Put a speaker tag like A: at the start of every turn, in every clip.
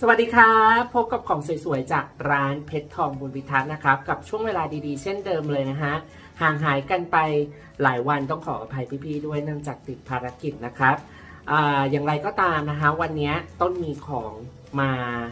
A: สวัสดีครับพบกับของสวยๆ จากร้านเพชรทองบุญพิทักษ์นะครับ กับช่วงเวลาดีๆ เช่นเดิมเลยนะฮะ ห่างหายกันไปหลายวันต้องขออภัยพี่ๆด้วยเนื่องจากติดภารกิจนะครับออย่างไรก็ตามนะคะวันนี้ต้นมีของมา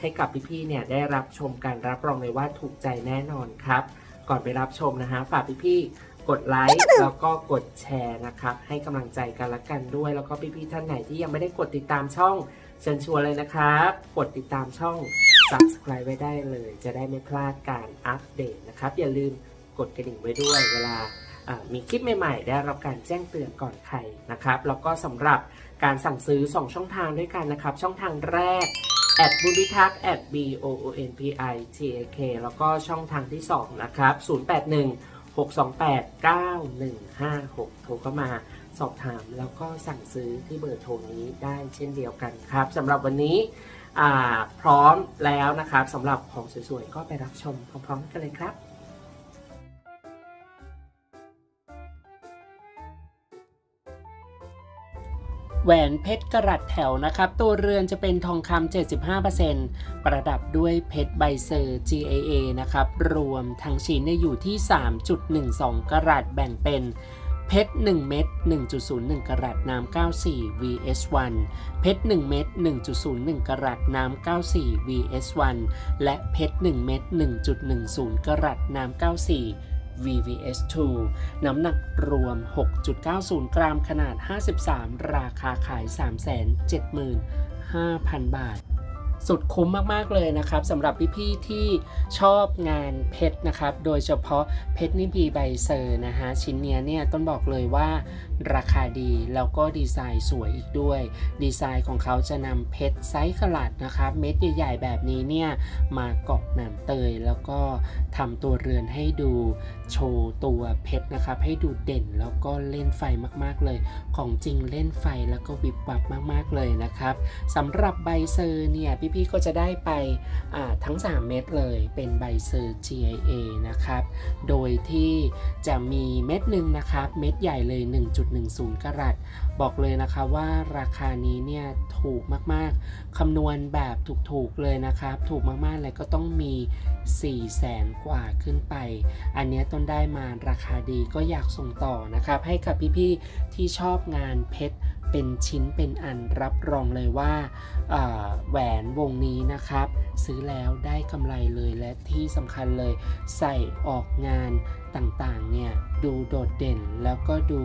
A: ให้กับพี่ๆเนี่ยได้รับชมการรับรองเลยว่าถูกใจแน่นอนครับ ก่อนไปรับชมนะฮะฝากพี่ๆกดไลค์แล้วก็กดแชร์นะครับ ให้กำลังใจกันละกันด้วย แล้วก็พี่ๆท่านไหนที่ยังไม่ได้กดติดตามช่อง เชิญชวนเลยนะครับ กดติดตามช่อง subscribe ไว้ได้เลย จะได้ไม่พลาดการอัปเดตนะครับ อย่าลืมกดกระดิ่งไว้ด้วยเวลามีคลิปใหม่ๆ ได้รับการแจ้งเตือนก่อนใครนะครับ แล้วก็สำหรับการสั่งซื้อ 2 ช่องทางด้วยกันนะครับ ช่องทางแรก at b u l i t a k at b o o n p i t a k แล้วก็ช่องทางที่ 2 นะครับ 081 628 9156 โทรเข้ามา สอบถามแล้วก็สั่งซื้อที่เบอร์โทรนี้ได้เช่นเดียวกันครับสำหรับวันนี้พร้อมแล้วนะครับสำหรับของสวยๆ ก็ไปรับชมพร้อมๆกันเลยครับแหวนเพชรกระรัดแถวนะครับ ตัวเรือนจะเป็นทองคำ 75%ประดับด้วยเพชรใบเซอร์ GAA นะครับ รวมทั้งชิ้นเนี่ยอยู่ที่ 3.12 กรัตแบ่งเป็น เพชร 1 เม็ด 1.01 กรัตน้ำ94 VS1 เพชร 1 เม็ด 1.01 กรัตน้ำ94 VS1 และเพชร 1 เม็ด 1.10 กรัตน้ำ94 VVS2 น้ำหนักรวม 6.90 กรัม ขนาด 53 ราคาขาย 375,000 บาท สุดคุ้มมากๆเลยนะครับสำหรับพี่ๆที่ชอบงานเพชรนะครับ โดยเฉพาะเพชรนิพีใบเซอร์นะฮะชิ้นเนี้ยเนี่ยต้นบอกเลยว่าราคาดีแล้วก็ดีไซน์สวยอีกด้วย ดีไซน์ของเขาจะนำเพชรไซส์ขนาดนะครับ เม็ดใหญ่ๆแบบนี้เนี่ยมาเกาะหนามเตย แล้วก็ทำตัวเรือนให้ดูโชว์ตัวเพชรนะครับ ให้ดูเด่นแล้วก็เล่นไฟมากๆเลย ของจริงเล่นไฟแล้วก็วิบวับมากๆเลยนะครับสำหรับใบเซอร์เนี่ยพี่ๆก็จะได้ไปทั้ง 3 เม็ดเลยเป็นใบเซอร์ GIA นะครับ โดยที่จะมีเม็ดหนึ่งนะครับ เม็ดใหญ่เลย 1.10 กรัตบอกเลยนะคะว่าราคานี้เนี่ยถูกมากๆ คำนวณแบบถูกๆเลยนะครับ ถูกมากๆเลยก็ต้องมี4แสนกว่าขึ้นไป อันนี้ต้นได้มาราคาดีก็อยากส่งต่อนะครับ ให้กับพี่ๆที่ชอบงานเพชร เป็นชิ้นเป็นอันรับรองเลยว่าแหวนวงนี้นะครับ ซื้อแล้วได้กำไรเลยและที่สำคัญเลยใส่ออกงานต่างๆเนี่ยดูโดดเด่นแล้วก็ดู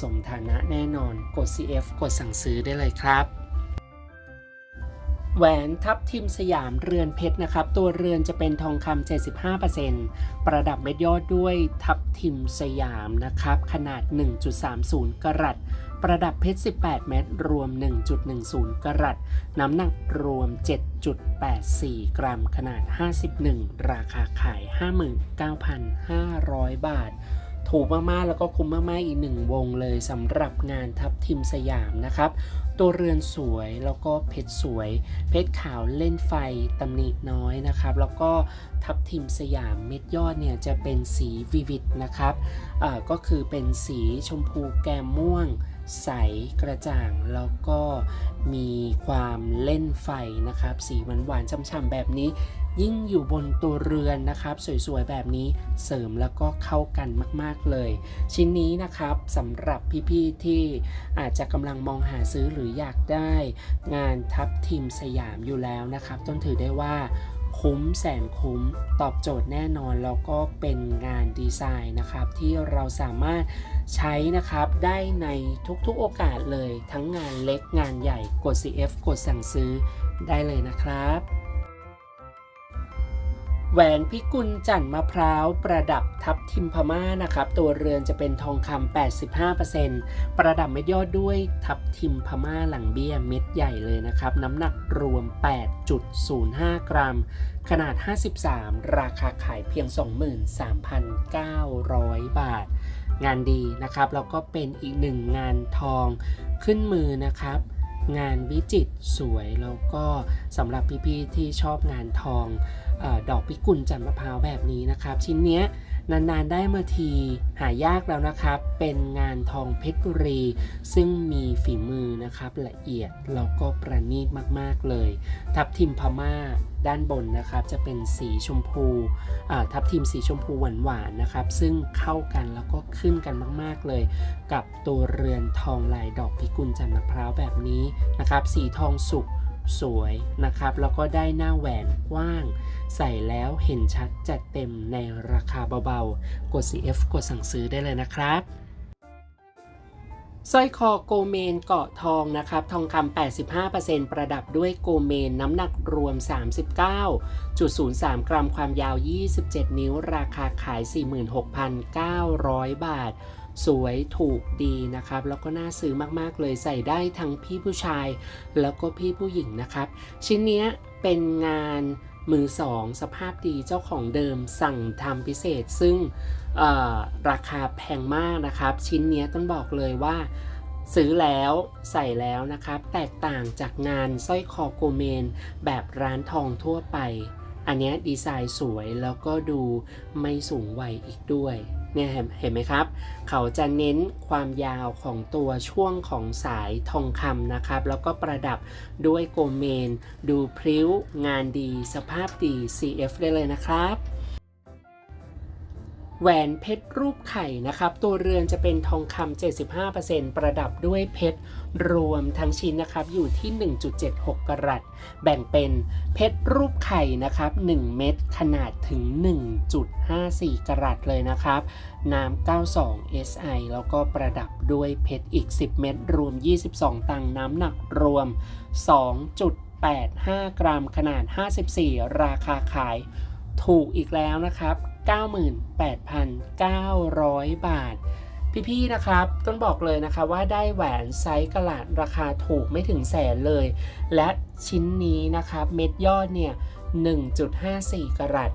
A: สมฐานะแน่นอนกด CF กดสั่งซื้อได้เลยครับแหวนทับทิมสยามเรือนเพชรนะครับ ตัวเรือนจะเป็นทองคำ75%ประดับเม็ดยอดด้วยทับทิมสยามนะครับ ขนาด 1.30 กรัต ประดับเพชร 18 เม็ดรวม 1.10 กรัต น้ำหนักรวม 7.84 กรัม ขนาด 51 ราคาขาย 59,500 บาท ถูกมาก ๆ แล้วก็คุ้มมาก ๆ อีกหนึ่งวงเลยสำหรับงานทับทิมสยามนะครับ ตัวเรือนสวยแล้วก็เพชรสวย เพชรขาวเล่นไฟตำหนิน้อยนะครับ แล้วก็ทับทิมสยามเม็ดยอดเนี่ยจะเป็นสีวิวิตนะครับก็คือเป็นสีชมพูแก้มม่วง ใสกระจ่างแล้วก็มีความเล่นไฟนะครับ สีหวานๆช่ำๆแบบนี้ ยิ่งอยู่บนตัวเรือนนะครับ สวยๆแบบนี้เสริมแล้วก็เข้ากันมากๆเลย ชิ้นนี้นะครับสำหรับพี่ๆที่อาจจะกำลังมองหาซื้อหรืออยากได้ งานทับทิมสยามอยู่แล้วนะครับ ต้นถือได้ว่าคุ้มแสนคุ้มตอบโจทย์แน่นอน แล้วก็เป็นงานดีไซน์นะครับ ที่เราสามารถ ใช้นะครับได้ในทุกๆโอกาสเลยทั้งงานเล็กงานใหญ่กด CF กดสั่งซื้อได้เลยนะครับแหวนพิกุลจันทร์มะพร้าวประดับทับทิมพม่านะครับ ตัวเรือนจะเป็นทองคำ 85%ประดับเม็ดยอดด้วยทับทิมพม่าหลังเบี้ยเม็ดใหญ่เลยนะครับ น้ำหนักรวม 8.05 กรัม ขนาด 53 ราคาขายเพียง 23,900 บาท งานดีนะครับ แล้วก็เป็นอีกหนึ่งงานทองขึ้นมือนะครับ งานวิจิตรสวยแล้วก็สำหรับพี่ๆที่ชอบงานทองออดอกพิกุลจันทร์มะพร้าวแบบนี้นะครับ ชิ้นเนี้ย นานๆได้มาทีหายากแล้วนะครับ เป็นงานทองเพชรบุรี ซึ่งมีฝีมือนะครับละเอียดแล้วก็ประณีตมากๆเลย ทับทิมพม่าด้านบนนะครับจะเป็นสีชมพูทับทิมสีชมพูหวานๆนะครับ ซึ่งเข้ากันแล้วก็ขึ้นกันมากๆเลย กับตัวเรือนทองลายดอกพิกุลจันทร์มะพร้าวแบบนี้นะครับ สีทองสุก สวยนะครับ แล้วก็ได้หน้าแหวนกว้าง ใส่แล้วเห็นชัดจัดเต็มในราคาเบาๆ กด CF กดสั่งซื้อได้เลยนะครับสร้อยคอโกเมนเกาะทองนะครับ ทองคำ 85%ประดับด้วยโกเมนน้ำหนักรวม 39.03 กรัมความยาว 27 นิ้ว ราคาขาย 46,900 บาท สวยถูกดีนะครับ แล้วก็น่าซื้อมากๆเลยใส่ได้ทั้งพี่ผู้ชาย แล้วก็พี่ผู้หญิงนะครับ ชิ้นเนี้ยเป็นงานมือสองสภาพดีเจ้าของเดิมสั่งทำพิเศษ ซึ่งราคาแพงมากนะครับ ชิ้นเนี้ยต้องบอกเลยว่าซื้อแล้วใส่แล้วนะครับ แตกต่างจากงานสร้อยคอโกเมน แบบร้านทองทั่วไป อันนี้ดีไซน์สวยแล้วก็ดูไม่สูงวัยอีกด้วย เนี่ยเห็นไหมครับ เขาจะเน้นความยาวของตัวช่วงของสายทองคำนะครับ แล้วก็ประดับด้วยโกเมน ดูพริ้ว งานดี สภาพดี CF ได้เลยนะครับ แหวนเพชรรูปไข่นะครับ ตัวเรือนจะเป็นทองคำ75%ประดับด้วยเพชรรวมทั้งชิ้นนะครับอยู่ที่ 1.76 กรัต แบ่งเป็นเพชรรูปไข่นะครับ 1 เม็ดขนาดถึง 1.54 กรัตเลยนะครับ น้ำ92 SI แล้วก็ประดับด้วยเพชรอีก 10 เม็ดรวม 22 ตังค์น้ำหนักรวม 2.85 กรัมขนาด 54 ราคาขายถูกอีกแล้วนะครับ 98,900 บาท พี่ๆนะครับต้นบอกเลยนะคะว่าได้แหวนไซส์กะลัดราคาถูกไม่ถึงแสนเลย และชิ้นนี้นะครับเม็ดยอดเนี่ย 1.54กะรัต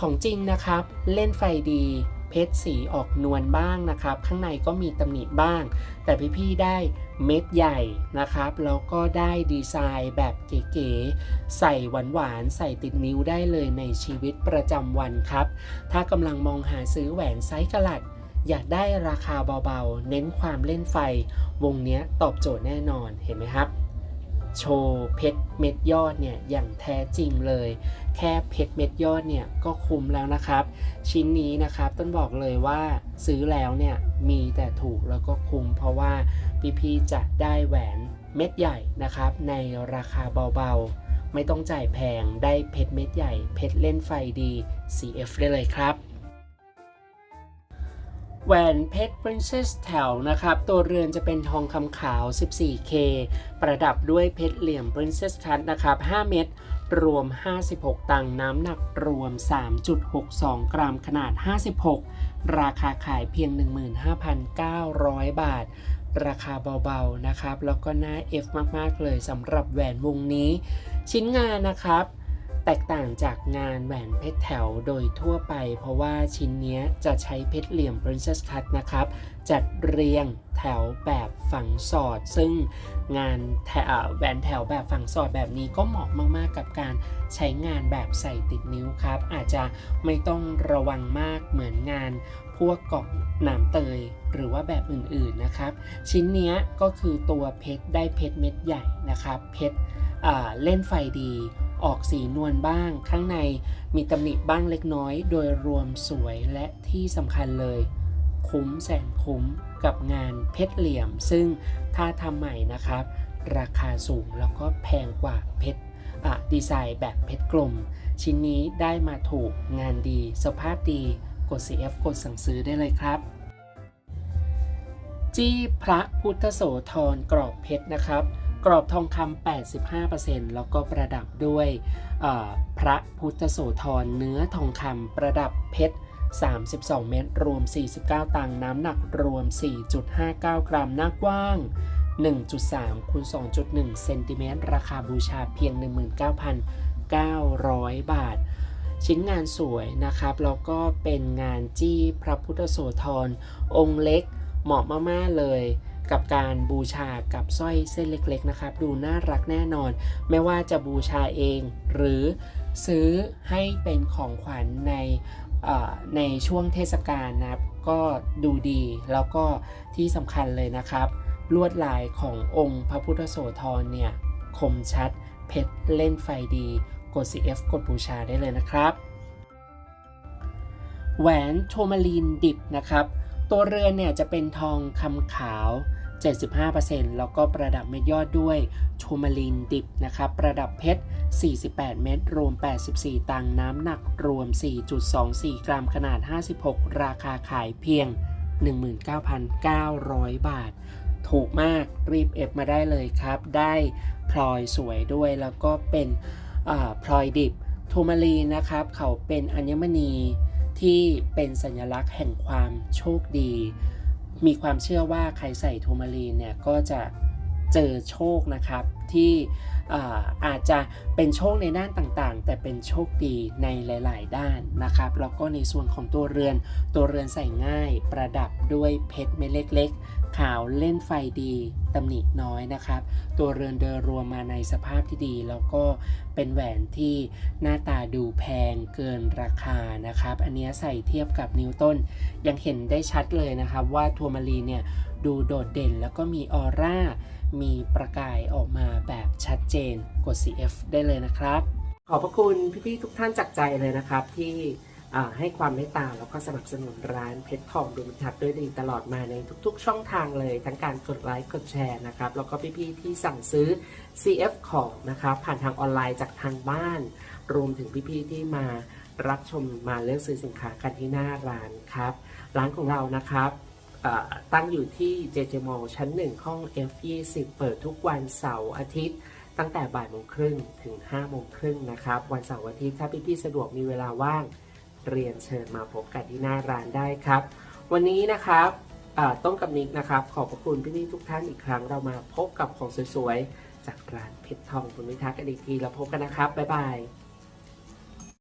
A: ของจริงนะครับ เล่นไฟดี เพชรสีออกนวลบ้างนะครับ ข้างในก็มีตำหนิบ้าง แต่พี่ๆได้เม็ดใหญ่นะครับ แล้วก็ได้ดีไซน์แบบเก๋ๆ ใส่หวานๆ ใส่ติดนิ้วได้เลยในชีวิตประจำวันครับ ถ้ากำลังมองหาซื้อแหวนไซส์กะลัด อยากได้ราคาเบาๆ เน้นความเล่นไฟ วงนี้ตอบโจทย์แน่นอน เห็นไหมครับ โชว์เพชรเม็ดยอดเนี่ยอย่างแท้จริงเลย แค่เพชรเม็ดยอดเนี่ยก็คุ้มแล้วนะครับ ชิ้นนี้นะครับต้นบอกเลยว่าซื้อแล้วเนี่ยมีแต่ถูกแล้วก็คุ้มเพราะว่าพี่ๆจะได้แหวนเม็ดใหญ่นะครับ ในราคาเบาๆ ไม่ต้องจ่ายแพงได้เพชรเม็ดใหญ่ เพชรเล่นไฟดี CF ได้เลยครับ แหวนเพชร Princess แถวนะครับ ตัวเรือนจะเป็นทองคำขาว 14K ประดับด้วยเพชรเหลี่ยม Princess Cut นะครับ 5 เม็ดรวม 56 ตังน้ำหนักรวม 3.62 กรัมขนาด 56 ราคาขายเพียง 15,900 บาท ราคาเบาๆนะครับ แล้วก็น่า F มากๆเลยสำหรับแหวนวงนี้ ชิ้นงานนะครับ แตกต่างจากงานแหวนเพชรแถวโดยทั่วไป เพราะว่าชิ้นนี้จะใช้เพชรเหลี่ยม Princess Cut นะครับ จัดเรียงแถวแบบฝังสอด ซึ่งงานแถวแหวนแถวแบบฝังสอดแบบนี้ก็เหมาะมากๆกับการใช้งานแบบใส่ติดนิ้วครับ อาจจะไม่ต้องระวังมากเหมือนงานพวกกล่องหนามเตยหรือว่าแบบอื่นๆนะครับ ชิ้นนี้ก็คือตัวเพชรได้เพชรเม็ดใหญ่นะครับเพชรเล่นไฟดี ออกสีนวลบ้าง ข้างในมีตำหนิบ้างเล็กน้อย โดยรวมสวยและที่สำคัญเลย คุ้มแสนคุ้มกับงานเพชรเหลี่ยม ซึ่งถ้าทำใหม่นะครับ ราคาสูงแล้วก็แพงกว่าเพชรดีไซน์แบบเพชรกลม ชิ้นนี้ได้มาถูกงานดี สภาพดีกด CF กดสั่งซื้อได้เลยครับจี้พระพุทธโสธรกรอบเพชรนะครับ กรอบทองคำ85%แล้วก็ประดับด้วยพระพุทธโสธรเนื้อทองคำประดับเพชร 32 เมตรรวม 49 ตังค์น้ำหนักรวม 4.59 กรัมหน้ากว้าง 1.3คูณ2.1 เซนติเมตรราคาบูชาเพียง 19,900 บาท ชิ้นงานสวยนะครับ แล้วก็เป็นงานจี้พระพุทธโสธรองค์เล็กเหมาะมาก ๆ เลย กับการบูชากับสร้อยเส้นเล็กๆนะครับ ดูน่ารักแน่นอน ไม่ว่าจะบูชาเอง หรือซื้อให้เป็นของขวัญในในช่วงเทศกาลนะครับ ก็ดูดีแล้วก็ที่สำคัญเลยนะครับ ลวดลายขององค์พระพุทธโสธรเนี่ยคมชัดเพชรเล่นไฟดี กด CF กดบูชาได้เลยนะครับ แหวนโทมาลีนดิบนะครับ ตัวเรือนเนี่ยจะเป็นทองคำขาว 75%แล้วก็ประดับเม็ดยอดด้วยโทมาลีนดิบนะครับ ประดับเพชร 48 เม็ดรวม 84 ตังน้ำหนักรวม 4.24 กรัมขนาด 56 ราคาขายเพียง 19,900 บาท ถูกมากรีบเอฟมาได้เลยครับ ได้พลอยสวยด้วยแล้วก็เป็นพลอยดิบโทมาลีนนะครับ เขาเป็นอัญมณี ที่เป็นสัญลักษณ์แห่งความโชคดี มีความเชื่อว่าใครใส่โทมารีนเนี่ยก็จะ เจอโชคนะครับที่อาจจะเป็นโชคในด้านต่างๆ แต่เป็นโชคดีในหลาย ๆ ด้านนะครับ แล้วก็ในส่วนของตัวเรือน ตัวเรือนใส่ง่ายประดับด้วยเพชรเม็ดเล็ก ๆ ขาวเล่นไฟดีตำหนิน้อยนะครับ ตัวเรือนเดินรวมมาในสภาพที่ดี แล้วก็เป็นแหวนที่หน้าตาดูแพงเกินราคานะครับ อันนี้ใส่เทียบกับนิวตันยังเห็นได้ชัดเลยนะครับว่าทัวร์มารีเนี่ยดูโดดเด่นแล้วก็มีออร่า มีประกายออกมาแบบชัดเจนกด CF ได้เลยนะครับ ขอบพระคุณพี่ๆทุกท่านจากใจเลยนะครับ ที่ให้ความเมตตาแล้วก็สนับสนุนร้านเพชรทองดูมิทัศด้วยดีตลอดมาในทุกๆ ช่องทางเลย ทั้งการกดไลค์กดแชร์นะครับ แล้วก็พี่ๆที่สั่งซื้อ CF ของนะครับผ่านทางออนไลน์จากทางบ้าน รวมถึงพี่ๆที่มารับชมมาเลือกซื้อสินค้ากันที่หน้าร้านครับ ร้านของเรานะครับ ตั้งอยู่ที่ JJ Mall ชั้น 1 ห้อง F20 เปิดทุกวันเสาร์อาทิตย์ ตั้งแต่บ่ายโมงครึ่งถึง5โมงครึ่งนะครับ วันเสาร์อาทิตย์ถ้าพี่ๆสะดวกมีเวลาว่าง เรียนเชิญมาพบกันที่หน้าร้านได้ครับ วันนี้นะครับเอ่อต้นกับนิกนะครับ ขอบพระคุณพี่ๆทุกท่านอีกครั้งเรามาพบกับของสวยๆ จากร้านเพชรทองคุณวิทักษ์กันอีกทีแล้วพบกันนะครับ บ๊ายบาย